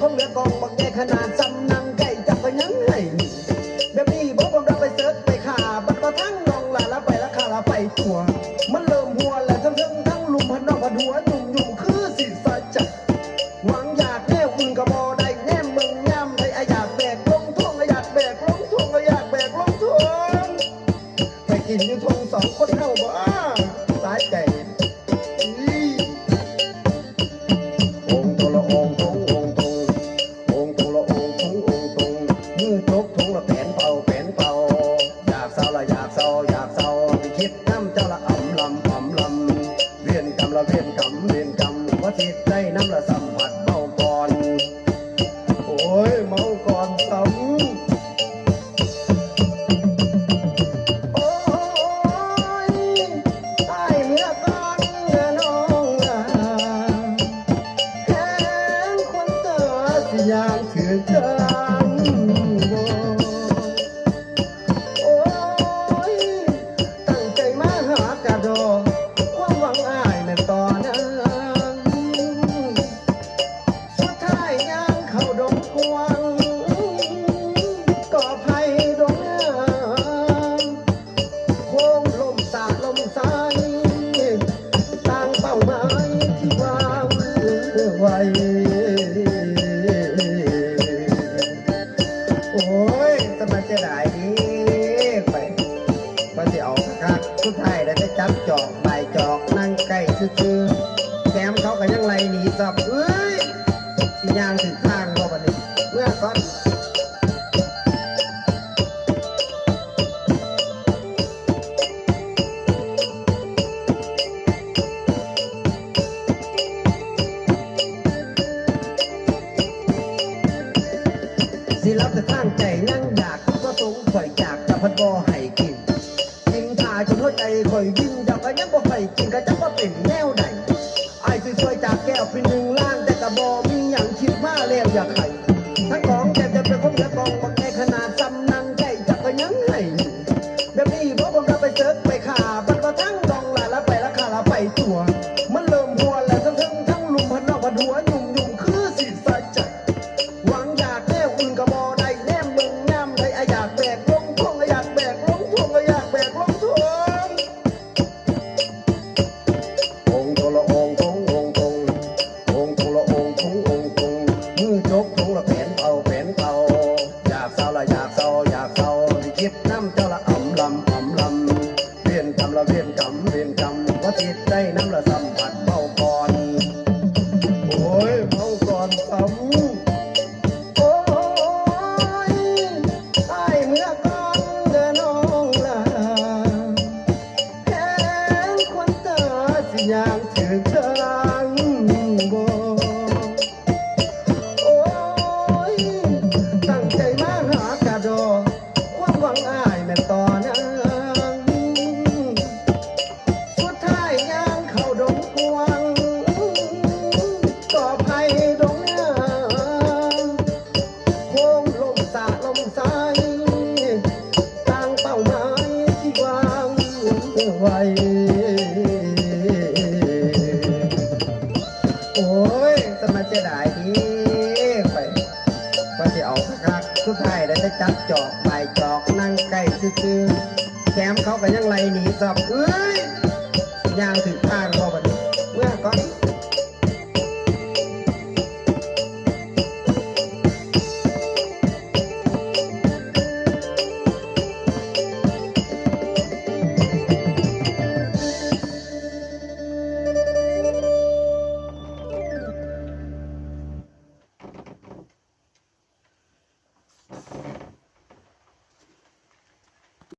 คงเป็นขอเหลือกองบักแกขนาดจำนังไก่จับไปยังให้แบบนี้บอกผมเราไปเสิร์ชไปขาบัดก็ทั้งนองลาละไปละขาละไปตัว มันเริ่มหัวแล้วทั้งทั้งำลำเวียนกรรมละเวียนกรรมเวียนกรรมว่าทิศได้น้ำละสัมผัสเมาก่อน โอ้ยเมาก่อนซ้ำโอ้ยตายเมื่อก่อนเมื่อน้องลาแค้นคนเตอสิยาม ค อกนั่งใกล้ซื่อๆแถมเขาก็ยังไล่หนีสับเอ้ยสิยางถึงข้างบ่บัดนี้เมื่อก่อนสิรับแต่ทางใจยังอยากก็สงข่อยอยากจะพัดบ่ให้กินกินถ่ายจนหัวใจข่อยยิ้ ก็ำเจ้าละอ่ำลำอ่ำลำเวียนกรรมละเวียนกรรมเวียนกรรมว่าทิศได้น้ำละสัมผัสเมาก่อนโอ้ยเมาก่อนซ้ำโอ้ยตายเมื่อก่อนเดินน้องลาแค้นคนตาสิยามถือทาง นต่อนั้นสุดท้ายย่างเข้าดงกวางก่อภัยดงน้ำโค้งลมสาลมสายต่างเป้าหมายที่วางไว้โอ้ยสมาจะได้ดีไปว่าจะเอาคักๆสุดท้ายแล้จับจอบ แคมเขากันยังไรหนีกลับเอ้ยยางถึงข้างพอบัดเมื่อก่อน